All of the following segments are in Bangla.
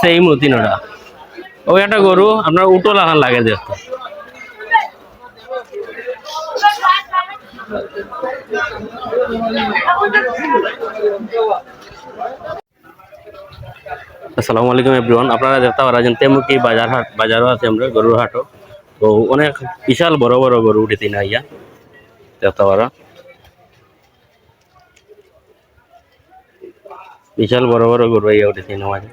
সেম তিনটা। ওই একটা গরু, আপনার উটো লাগান লাগে দেখতে আসসালামু আলাইকুম এভরিওয়ান, আপনারা দেখতে পারেন তেমুকি বাজার হাট, বাজারও আছে আমরা, গরুর হাটও। তো অনেক বিশাল বড় বড় গরু উঠেছি না ইয়া দেখতে পারা বিশাল বড় বড় গরু ইয়া উঠেছি না মাঝে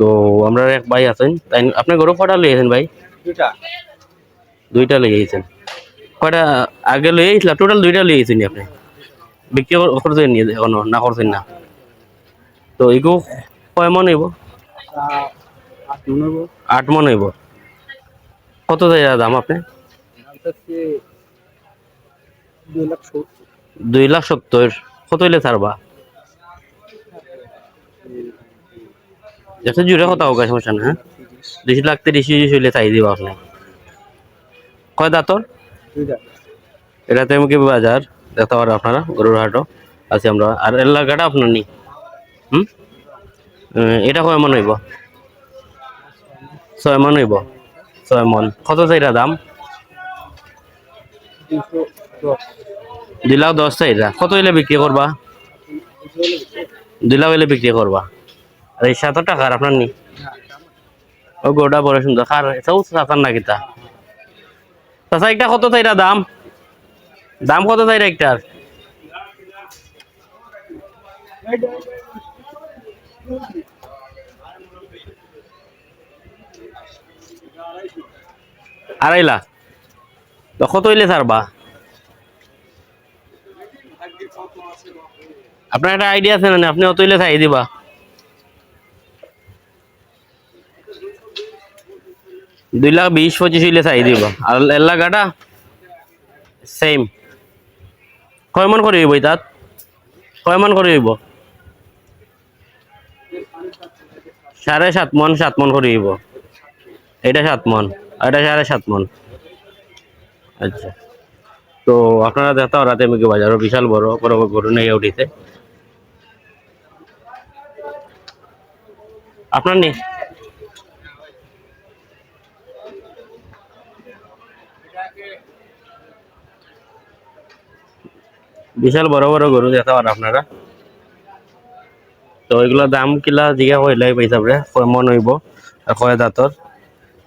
তো আমরা এক ভাই আছেন তাই আপনি গরু কটা লিয়েছেন ভাই? দুইটা। দুইটা লিয়েছেন কয়টা আগে লিয়ে গেছিল টোটাল দুইটা লিয়েছেন আপনি। বিক্রি করছেন নি এখনও? না করছেন না? তো এগো কয় মন হইব? আট মনে হইব। কত যায় দাম আপনি? দুই লাখ সত্তর। দুই লাখ সত্তর। কত হইলে ছাড়বা? একটু জুড়ে কথা হোক সমস্যা না হ্যাঁ? দুই লাখ তিরিশ হইলে চাই দিবা আপনি। কয় দাঁতর দুইটা এটা তেমকি বাজার, দেখতে পারেন আপনারা, গরুর হাটও আছি আমরা। আর এলাকাটা আপনার নি হুম? এটা কয় মন হইব? ছয় মন হইব? ছয় মন। কত চাইরা দাম? দশ দুই লাখ দশ চাইরা কত হইলে বিক্রি করবা? দুই লাখ হইলে বিক্রি করবা। আর এই সাত আপনার নি। ও গোটা বড় সুন্দর খার এটাও চাচার না কিতা চাচা একটা কত চাইরা দাম? দাম কত চাইরা একটার আড়াই লাখ। কত হইলে ছাড়বা? আপনার একটা আইডিয়া আছে না আপনি অত হইলে চাই দিবা। দুই লাখ বিশ, পঁচিশ হইলে চাই দিবা। আর এলাকাটা সেম কয় মান করে হইব তাত কয় মান করে হইব? সাড়ে সাত মন সাত মন করে হইব। এটা সাত মন এটা সাড়ে সাত মন। আচ্ছা। তো আপনারা দেখতে পারাতে আমি বাজারও বিশাল বড় বড় বড় গরু নিয়ে উঠিতে আপনার নেই? বিশাল বড় বড় গরু দেখতে পারেন আপনারা? তো এগুলোর দাম কিলা জিগা হইলে কয় মন হইব আর কয় দাঁতর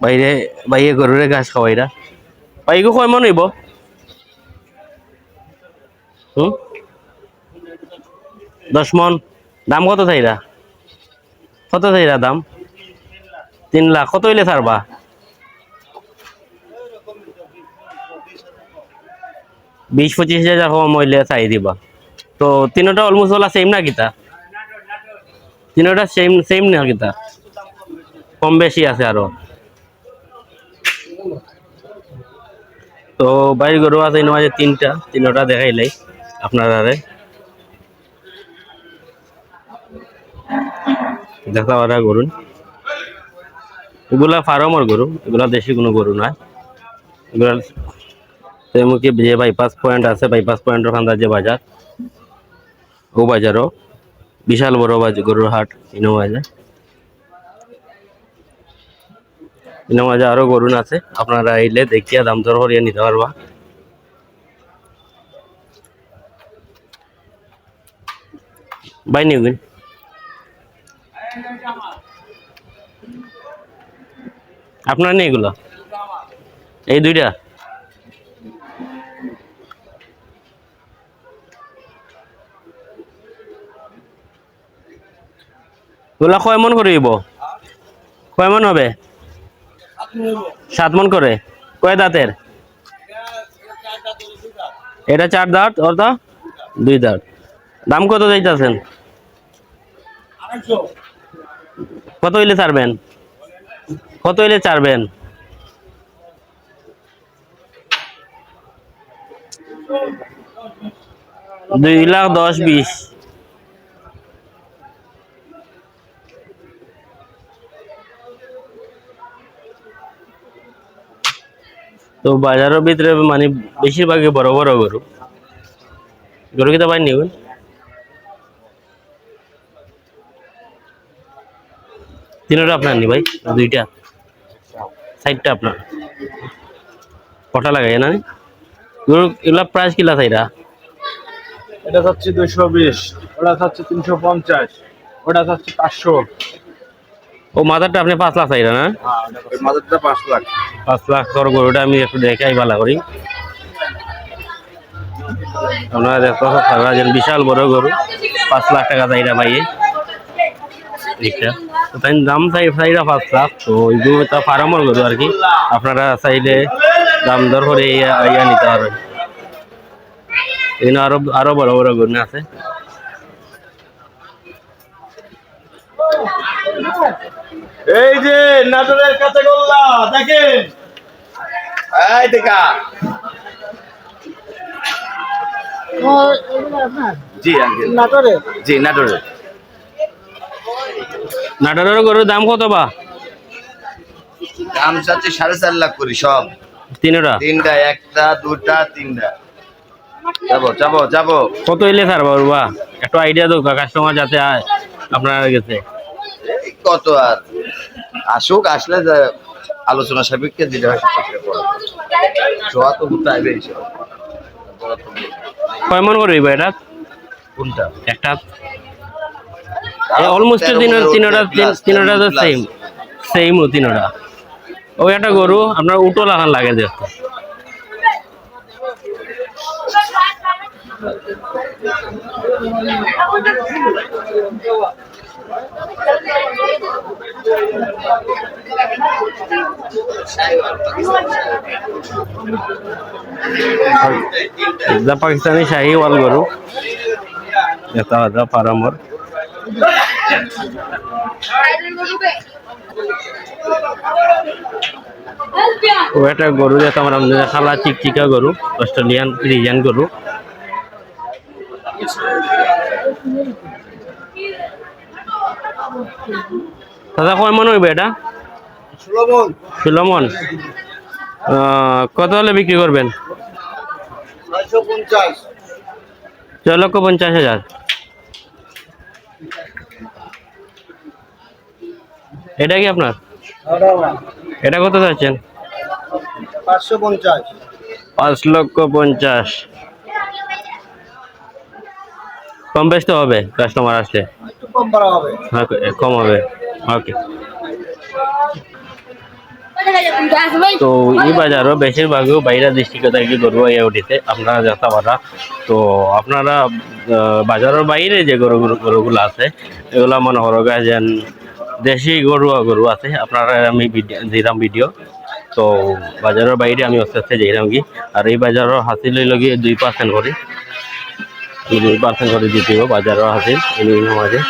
বাইরে বাইরে গরুরে ঘাস খাওয়াইরা বাইগো কয় মন হইব। দশ মন। দাম কত চাইরা কত চাইরা দাম? তিন লাখ। কত হইলে ছাড়বা বিশ পঁচিশ হাজার কম হইলে চাই দিবা। তো তিনটা অলমোস্ট ওলা সেম না কিতা তিনটা সেম সেম না কিতা কম বেশি আছে আরও। তো বাইর গরু আছে মাঝে তিনটা। তিনটা দেখাইলাই আপনারা দেখা ওরা গরুন এগুলা ফার্মর গরু, এগুলা দেশি কোনো গরু নয়। এগুলা তেমুকি যে বাইপাস পয়েন্ট আছে বাইপাস পয়েন্টের ফান্দার যে বাজার। ও বাজারও বিশাল বড় বাজার গরুর হাট, ইনো বাজার ইনো বাজার আরও গরুন আছে, আপনারা আইলে দেখিয়া দাম দর করিয়া নিতে পারবা। বাই নিবেন আপনার নেই এগুলো? এই দুইটা? ওগুলা কয় মন করে দিব কয় মন হবে? সাত মন করে। কয় দাঁতের? এটা চার দাঁত ওটা দুই দাঁত। দাম কত যাইতেছেন? কত হইলে ছাড়বেন? কত হইলে ছাড়বেন? দুই লাখ দশ বিশ। তো বাজারের ভিতরে মানে বেশিরভাগই বড় বড় গরু। গরু কিতা নিবেন তিনটা আপনার নি ভাই? দুইটা। সাইডটা আপনার। কটা লাগাই না গরু এগুলা প্রাইস কিলা চাইরা? এটা হচ্ছে দুইশো বিশ ওটা হচ্ছে তিনশো পঞ্চাশ ওটা হচ্ছে পাঁচশো। ও মাথারটা আপনি পাঁচ লাখ চাইরা না? মাদারটা পাঁচ লাখ। পাঁচ লাখ গরুটা আমি একটু দেখাই ভালো করি। আপনারা বিশাল বড় গরু, পাঁচ লাখ টাকা চাইরা তাই দাম চাই চাইরা পাঁচ লাখ, তো ওইগুলো তো ফার্মর গরু আর কি। আপনারা চাইলে দাম দর করে ইয়া নিতে পারবেন। এখানে আরও আরও বড় বড় গরু আছে। এই যে নাটোরের কাছে গোল্লা দেখেন। এই দেখা জি নাটোরে? জি নাটোরের গরুর দাম কত বা? দাম চাচ্ছি সাড়ে চার লাখ করি সব। তিনটা? তিনটা একটা দুটা তিনটা। যাব যাব যাব। কত এলে বাবা একটু আইডিয়া দো কাস্টমার যাতে আয় আপনার গেছে এই কত আর? আসুক আসলে আলোচনা সাপেক্ষে যেটা হয় তো কয় মন করবি ভাই এটা? কোনটা? একটা। অলমোস্ট তিন তিনটা তিনটা তো সেম সেম ও তিনটা। ওই একটা গরু আপনার উটো লাগান লাগে দেখতে যা পাকিস্তানি শাহি ওয়াল গরু এটা হচ্ছে ফার্মর ও একটা গরু যেটা আমার খালা চিকচিকা গরু অস্ট্রেলিয়ান ফ্রিজিয়ান গরু দাদা কয় মন হইবে এটা? ষোলো মন। কত হলে বিক্রি করবেন? ছয় লক্ষ পঞ্চাশ হাজার। এটা কি আপনার? এটা কত চাচ্ছেন? পাঁচ লক্ষ পঞ্চাশ। কম বেশ তো হবে কাস্টমার আসলে। কম হবে। হ্যাঁ কম হবে। ওকে তো এই বাজারও বেশিরভাগও বাইরে ডিস্ট্রিক্টে থেকে গরু ইয়ে উঠিতে আপনারা যেতে পারা তো আপনারা বাজারের বাইরে যে গরু, গরুগুলো আছে, এগুলো মনে করো যেন দেশি গরু গরু আছে। আপনারা আমি দিলাম ভিডিও। তো বাজারের বাইরে আমি আস্তে আস্তে যাইলাম কি আর এই বাজারের হাসিল হইল দুই পার্সেন্ট করে। দুই পার্সেন্ট করে দিতে বাজারের হাসিল। এই মাঝে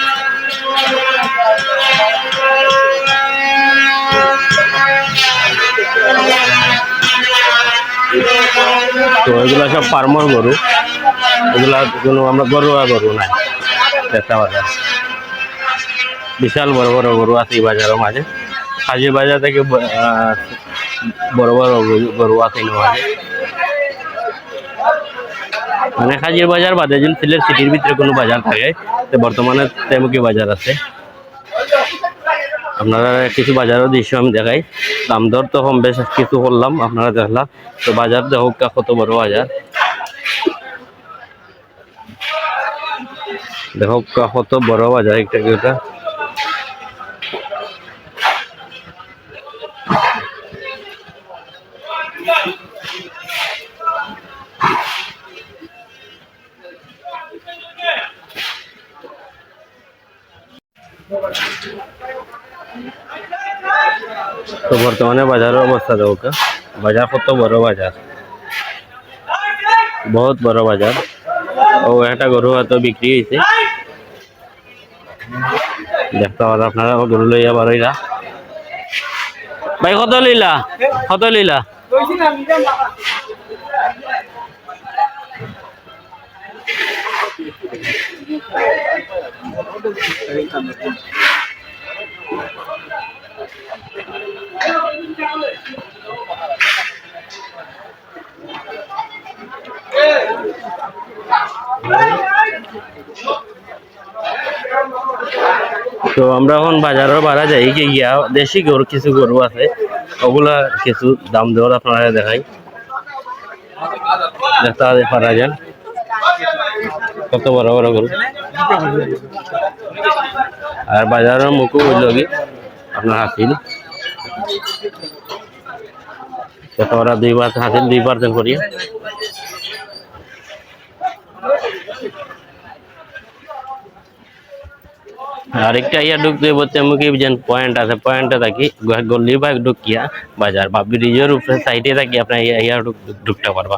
তো এগুলো সব ফার্মার গরু। এগুলা কোনো আমরা গরুয়া গরু নাই দেখা বাজার বিশাল বড় বড় গরু আছে এই বাজারের মাঝে। হাজি বাজার থেকে বড় বড় গরু- আছে মাঝে। মানে হাজির বাজার বাদে যদি সিলেট সিটির ভিতরে কোনো বাজার থাকে, তো বর্তমানে তেমুকি বাজার আছে। আপনারা কিছু বাজারও দৃশ্য আমি দেখাই। দাম দর তো কম বেশ কিছু করলাম, আপনারা দেখলাম। তো বাজার দেখো কা কত বড় বাজার। দেখো কত বড় বাজার, একটা তো বর্তমানে বাজারের অবস্থা দেখো বাজার কত বড় বাজার। বহুত বড় বাজার। ও একটা গরু হয়তো বিক্রি হয়েছে। দেখতে পাবেন আপনারা গরু লইয়া বারইরা। ভাই, কত লইলা? কত লইলা? Thank you. তো আমরা এখন বাজারের বাড়া যাই গিয়া দেশি গরু, কিছু গরু আছে। ওগুলা কিছু দাম দেওয়ার আপনারা দেখাই। দেখতে পারা যান কত বড় বড় গরু। আর বাজারের মুখও হইল আপনার হাসিল। কত ওরা দুই বার হাসিল দুই পার্সেন্ট করি আরেকটা ইয়া ঢুকতে বলতে মুখে যেন পয়েন্ট আছে পয়েন্টে থাকি গল্লি বা ঢুকিয়া বাজার বা ব্রিজের উপরে সাইডে থাকি, আপনার ইয়া ঢুক- ঢুকতে পারবা।